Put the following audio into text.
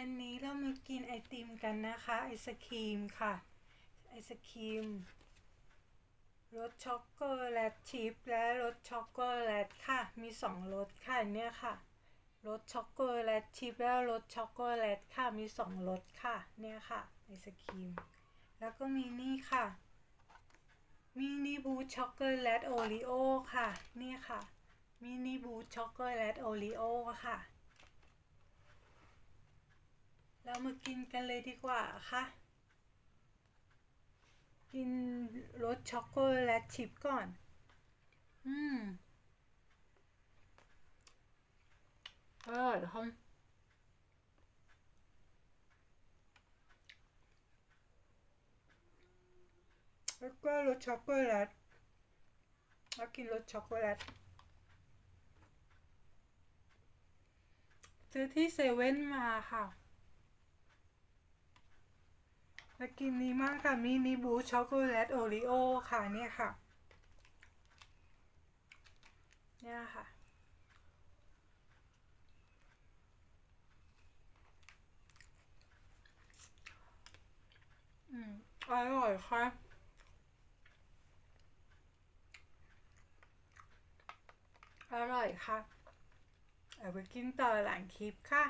วันนี้เรามากินไอติมกันนะคะ ไอศครีมค่ะ ไอศครีมรสช็อกโกแลตชิพและรสช็อกโกแลตค่ะ มีสองรสค่ะเนี่ยค่ะรสช็อกโกแลตชิพและรสช็อกโกแลตค่ะมีสองรสค่ะเนี่ยค่ะไอศครีมแล้วก็มีนี่ค่ะมินิบูช็อกโกแลตโอรีโอค่ะ เนี่ยค่ะมินิบูช็อกโกแลตโอรีโอค่ะ เรามา กินกันเลยดีกว่าค่ะ กินรสช็อกโกแลตชิพก่อน อืมอร่อยค่ะแล้วก็รสช็อกโกแลตแล้วกินรสช็อกโกแลตซื้อที่เซเว่นมาค่ะ แล้วกินนี้มากค่ะมินิบูช็อกโกแลตโอรีโอค่ะเนี่ยค่ะ เนี่ยค่ะ อืม อร่อยค่ะอร่อยค่ะ เอาไปกินต่อหลังคลิปค่ะ